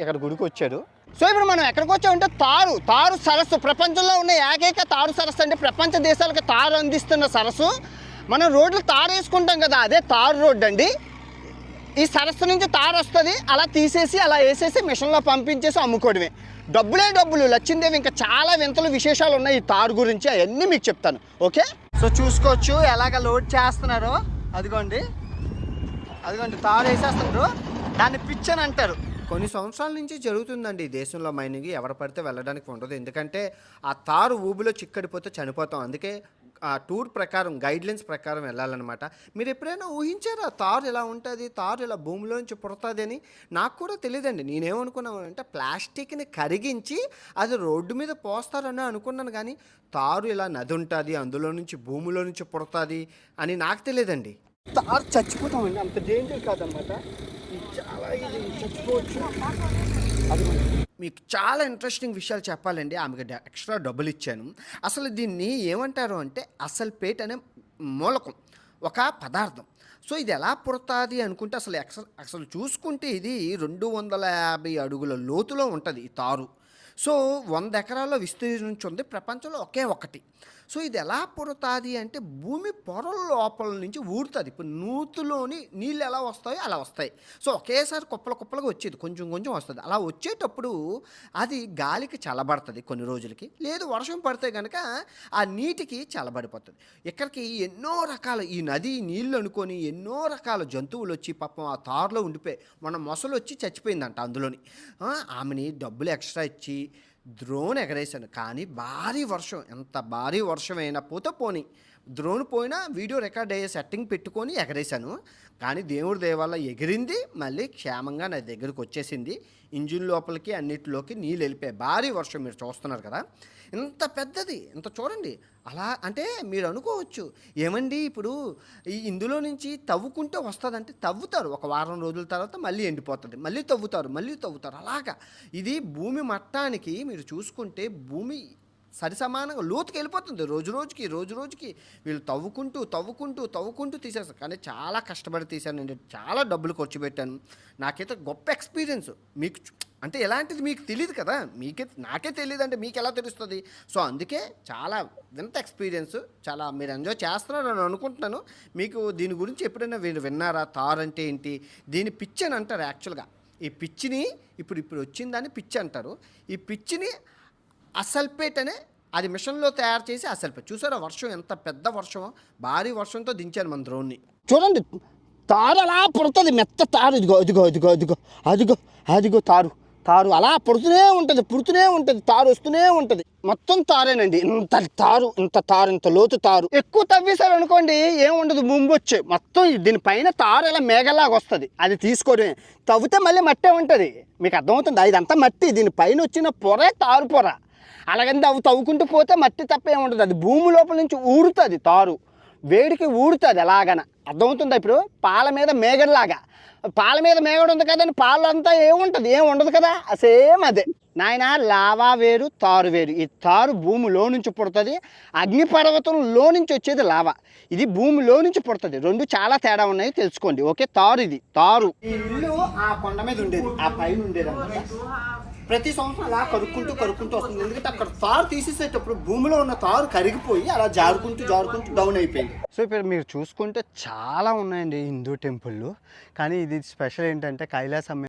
ఇక్కడ గుడికి వచ్చాడు సో ఇప్పుడు మనం ఎక్కడికి వచ్చామంటే తారు తారు సరస్సు ప్రపంచంలో ఉన్న ఏకైక తారు సరస్సు అంటే ప్రపంచ దేశాలకు తారు అందిస్తున్న సరస్సు. మనం రోడ్లు తారు వేసుకుంటాం కదా అదే తారు రోడ్డు అండి. ఈ సరస్సు నుంచి తారు వస్తుంది అలా తీసేసి అలా వేసేసి మిషన్లో పంపించేసి అమ్ముకోవడమే. డబ్బులే డబ్బులు లచ్చిందేవి ఇంకా చాలా వింతలు విశేషాలు ఉన్నాయి ఈ తారు గురించి అవన్నీ మీకు చెప్తాను ఓకే? సో చూసుకోవచ్చు ఎలాగ లోడ్ చేస్తున్నారో. అదిగోండి. అదిగోండి తారు వేసేస్తున్నారు. దాన్ని పిచ్ అని అంటారు. కొన్ని సంవత్సరాల నుంచి జరుగుతుందండి దేశంలో మైనింగ్. ఎవరు పడితే వెళ్ళడానికి ఉండదు. ఎందుకంటే ఆ తారు ఊబిలో చిక్కడిపోతే చనిపోతాం. అందుకే ఆ టూర్ ప్రకారం గైడ్లైన్స్ ప్రకారం వెళ్ళాలన్నమాట. మీరు ఎప్పుడైనా ఊహించారా తారు ఎలా ఉంటుంది? తారు ఇలా భూమిలో నుంచి పుడుతుంది అని నాకు కూడా తెలియదండి నేనేమనుకున్నాను అంటే ప్లాస్టిక్ని కరిగించి అది రోడ్డు మీద పోస్తారని అనుకున్నాను కానీ తారు ఇలా నది ఉంటుంది అందులో నుంచి భూమిలో నుంచి పుడుతుంది అని నాకు తెలియదండి తారు చచ్చిపోతామండి. అంత డేంజర్ కాదనమాట చాలా ఇది చచ్చిపోవచ్చు. మీకు చాలా ఇంట్రెస్టింగ్ విషయాలు చెప్పాలండి. ఆమెకి డ- ఎక్స్ట్రా డబ్బులు ఇచ్చాను. అసలు దీన్ని ఏమంటారు అంటే అసలు పేట్ అనే మూలకం ఒక పదార్థం. సో ఇది ఎలా పుడతాది అనుకుంటే అసలు ఎక్స అసలు చూసుకుంటే ఇది రెండు వందల యాభై అడుగుల లోతులో ఉంటుంది ఈ తారు. సో వంద ఎకరాల్లో విస్తరించి ఉంది. ప్రపంచంలో ఒకే ఒకటి. సో ఇది ఎలా పుడతాది అంటే భూమి పొరల లోపల నుంచి ఊడుతుంది ఇప్పుడు నూతులోని నీళ్ళు ఎలా వస్తాయో అలా వస్తాయి. సో ఒకేసారి కుప్పల కుప్పలుగా వచ్చేది. కొంచెం కొంచెం వస్తుంది. అలా వచ్చేటప్పుడు అది గాలికి చల్లబడుతుంది కొన్ని రోజులకి. లేదు వర్షం పడితే కనుక ఆ నీటికి చల్లబడిపోతుంది. ఇక్కడికి ఎన్నో రకాల ఈ నది నీళ్ళు అనుకొని ఎన్నో రకాల జంతువులు వచ్చి పాపం ఆ తారులో ఉండిపోయి మన మొసలు వచ్చి చచ్చిపోయిందంట అందులోని. ఆమెని డబ్బులు ఎక్స్ట్రా ఇచ్చి ద్రోణ్ ఎగరేశాను కానీ భారీ వర్షం ఎంత భారీ వర్షం అయినా పోతే పోనీ. ద్రోణ్ పోయినా వీడియో రికార్డ్ అయ్యే సెట్టింగ్ పెట్టుకొని ఎగరేశాను. కానీ దేవుడి దేవాల ఎగిరింది మళ్ళీ క్షేమంగా నా దగ్గరికి వచ్చేసింది. ఇంజిన్ లోపలికి అన్నిటిలోకి నీళ్ళు వెళ్ళిపోయాయి భారీ వర్షం మీరు చూస్తున్నారు కదా. ఇంత పెద్దది ఇంత చూడండి. అలా అంటే మీరు అనుకోవచ్చు ఏమండి ఇప్పుడు ఈ ఇందులో నుంచి తవ్వుకుంటే వస్తుందంటే తవ్వుతారు. ఒక వారం రోజుల తర్వాత మళ్ళీ ఎండిపోతుంది. మళ్ళీ తవ్వుతారు మళ్ళీ తవ్వుతారు. అలాగా. ఇది భూమి మట్టానికి మీరు చూసుకుంటే భూమి సరి సమానంగా లోతుకి వెళ్ళిపోతుంది. రోజు రోజుకి రోజు రోజుకి వీళ్ళు తవ్వుకుంటూ తవ్వుకుంటూ తవ్వుకుంటూ తీసేస్తారు. కానీ చాలా కష్టపడి తీశాను. నేను చాలా డబ్బులు ఖర్చు పెట్టాను. నాకైతే గొప్ప ఎక్స్పీరియన్స్. మీకు అంటే ఎలాంటిది మీకు తెలియదు కదా? మీకే నాకే తెలియదు అంటే మీకు ఎలా తెలుస్తుంది? సో అందుకే చాలా వింత ఎక్స్పీరియన్స్. చాలా మీరు ఎంజాయ్ చేస్తున్నారు అని అనుకుంటున్నాను. మీకు దీని గురించి ఎప్పుడైనా మీరు విన్నారా? తార్ అంటే ఏంటి? దీని పిచ్ అని అంటారు యాక్చువల్గా. ఈ పిచ్చిని ఇప్పుడు ఇప్పుడు వచ్చిందని పిచ్ అంటారు. ఈ పిచ్చిని అసల్పేట్ అనే అది మిషన్లో తయారు చేసి అసల్పేట్ చూసారా వర్షం ఎంత పెద్ద వర్షం భారీ వర్షంతో దించాను మన ద్రోణ్ని చూడండి తారు అలా పుడుతుంది మెత్త తారు. ఇదిగో ఇదిగో ఇదిగో ఇదిగో అదిగో అదిగో తారు. తారు అలా పుడుతూనే ఉంటుంది పుడుతూనే ఉంటుంది తారు వస్తూనే ఉంటుంది. మొత్తం తారేనండి. ఇంత తారు ఇంత తారు ఇంత లోతు తారు. ఎక్కువ తవ్వేశారు అనుకోండి ఏముండదు ముంబొచ్చే మొత్తం దీనిపైన తారు ఇలా మేఘలాగా వస్తుంది. అది తీసుకొని తవ్వితే మళ్ళీ మట్టే ఉంటుంది. మీకు అర్థమవుతుంది? ఇదంతా మట్టి. దీనిపైన వచ్చిన పొరే తారు పొర. అలాగని అవి తవ్వుకుంటూ పోతే మట్టి తప్ప ఏముంటుంది అది భూమి లోపల నుంచి ఊడుతుంది తారు. వేడికి ఊడుతుంది ఎలాగన. అర్థమవుతుందా ఇప్పుడు? పాల మీద మేగడలాగా. పాల మీద మేగడు ఉంది కదండి పాలంతా ఏముంటుంది ఏం ఉండదు కదా? సేమ్ అదే. నాయన లావా వేరు తారు వేరు. ఈ తారు భూమిలో నుంచి పుడుతుంది. అగ్నిపర్వతంలో నుంచి వచ్చేది లావా. ఇది భూమిలో నుంచి పుడుతుంది. రెండు చాలా తేడా ఉన్నాయి. తెలుసుకోండి. ఓకే తారు ఇది. తారు. ఈ ఇల్లు ఆ కొండ మీద ఉండేది. ఆ పైన ఉండేది ప్రతి సంవత్సరం అలా కరుక్కుంటూ కరుక్కుంటూ వస్తుంది. ఎందుకంటే అక్కడ తారు తీసేసేటప్పుడు భూమిలో ఉన్న తారు కరిగిపోయి అలా జారుకుంటూ జారుకుంటూ డౌన్ అయిపోయింది. సో ఇప్పుడు మీరు చూసుకుంటే చాలా ఉన్నాయండి హిందూ టెంపుల్ కానీ ఇది స్పెషల్ ఏంటంటే కైలాసం